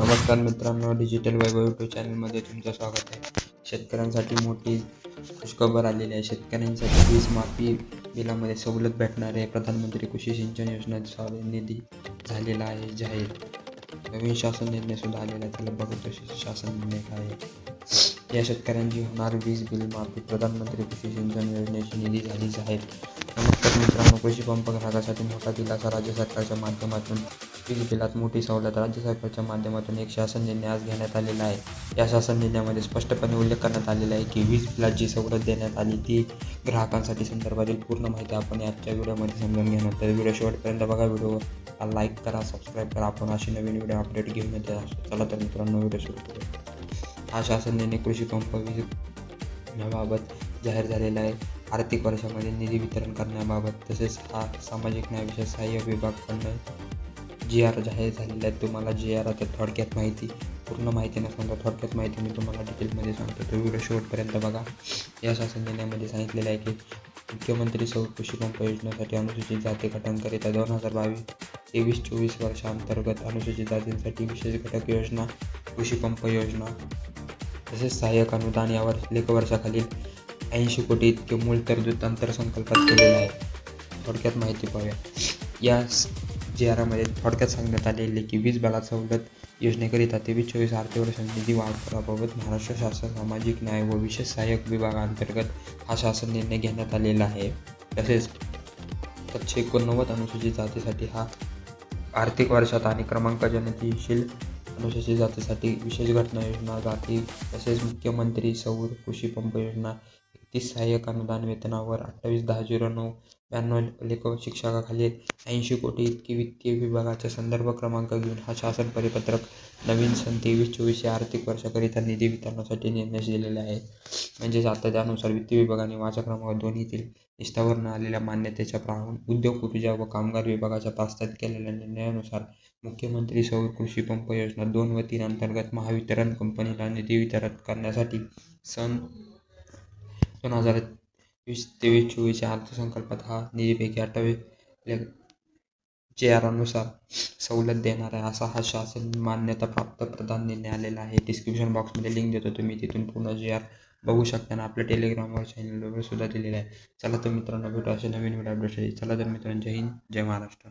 नमस्कार मित्रांनो डिजिटल वैभव यूट्यूब चॅनलमध्ये तुमचं स्वागत आहे. शेतकऱ्यांसाठी मोठी खुशखबर आलेली आहे. शेतकऱ्यांसाठी वीज माफी बिलामध्ये सवलत भेटणार आहे. प्रधानमंत्री कृषी सिंचन योजनेचा निधी झालेला आहे जाहीर. नवीन शासन निर्णय सुद्धा आलेला आहे. त्याला बघत शासन निर्णय काय आहे. या शेतकऱ्यांची होणार वीज बिल माफी प्रधानमंत्री कृषी सिंचन योजनेची निधी झालीच आहे नमस्कार मित्रांनो कृषी पंप ग्राहकासाठी मोठा दिलासा राज्य सरकारच्या माध्यमातून. वीज बिलात मोठी सवलत राज्य सरकारच्या माध्यमातून एक शासन निर्णय आज घेण्यात आलेला आहे. या शासन निर्णयामध्ये स्पष्टपणे उल्लेख करण्यात आलेला आहे की वीज बिलात जी सवलत देण्यात आली ती ग्राहकांसाठी संदर्भातील पूर्ण माहिती आपण आजच्या व्हिडिओमध्ये समजून घेणार. तर व्हिडिओ शेवटपर्यंत बघा व्हिडिओ लाईक करा सबस्क्राईब करा. आपण अशी नवीन व्हिडिओ अपडेट घेऊन येते चला तर मित्रांनो व्हिडिओ सुरू करू हा शासन निर्णय कृषी पंप याबाबत जाहीर झालेला आहे. आर्थिक वर्षामध्ये निधी वितरण करण्याबाबत तसेच हा सामाजिक न्याय सहाय्य सहाय्य विभागकडनं जी आर जाहीर झालेला आहे तुम्हाला जी आर आता थोडक्यात माहिती पूर्ण माहिती नसताना थोडक्यात माहिती मी तुम्हाला डिटेलमध्ये सांगतो. तो व्हिडिओ शेवटपर्यंत बघा. या शासन निर्णयामध्ये सांगितलेलं आहे की मुख्यमंत्री सौर कृषी पंप योजनेसाठी अनुसूचित जाती गटांकरिता दोन हजार बावीस तेवीस चोवीस वर्षांतर्गत अनुसूचित जातींसाठी विशेष घटक योजना कृषी पंप योजना तसेच सहाय्यक अनुदान यावर लेख वर्षाखालील ऐंशी कोटी इतके मूळ तरतूद अंतरसंकल्पात केलेलं आहे. थोडक्यात माहिती पाहूया. या जी आरामध्ये थोडक्यात सांगण्यात आलेले की वीज बिलात सवलत योजनेकरिता तेवीस चोवीस आर्थिक वर्ष निधी वापराबाबत महाराष्ट्र शासन सामाजिक न्याय व विशेष सहाय्यक विभागांतर्गत हा शासन निर्णय घेण्यात आलेला आहे. तसेच सातशे एकोणनव्वद अनुसूचित जातीसाठी हा आर्थिक वर्षात आणि क्रमांक जनतेशील अनुसूचित जातीसाठी विशेष घटना योजना जाती तसेच मुख्यमंत्री सौर कृषी पंप योजना तीस सहाय्यक अनुदान वेतनावर अठ्ठावीस दहा झिरो नऊ ब्याण्णव लेख शिक्षकाखाली ऐंशी कोटी इतकी वित्तीय विभागाचा संदर्भ क्रमांक घेऊन हा शासन परिपत्रक नवीन सन तेवीस चोवीस या आर्थिक वर्षाकरिता निधी वितरणासाठी निर्णय दिलेले आहे म्हणजेच आता त्यानुसार वित्त विभागाने माझ्या क्रमांक दोन्हीतील निष्ठावरून आलेल्या मान्यतेच्या प्राहून उद्योग ऊर्जा व कामगार विभागाच्या प्रस्तावित केलेल्या निर्णयानुसार मुख्यमंत्री सौर कृषी पंप योजना दोन व तीन अंतर्गत महावितरण कंपनीला निधी वितरण करण्यासाठी सन दोन हजार वीस तेवीस चोवीसच्या अर्थसंकल्पात हा निधीपैकी अठ्ठावीस जे आरानुसार सवलत देणार आहे असा हा शासन मान्यता प्राप्त प्रधान निर्णय आलेला आहे डिस्क्रिप्शन बॉक्समध्ये लिंक देतो. तुम्ही तिथून पूर्ण जे आर बघू शकता ना आपल्या टेलिग्रामवर चॅनलवर सुद्धा दिलेलं आहे. चला तर मित्रांनो भेटू असे नवीन व्हिडिओ अपडेट चला तर मित्रांनो जय हिंद जय महाराष्ट्र.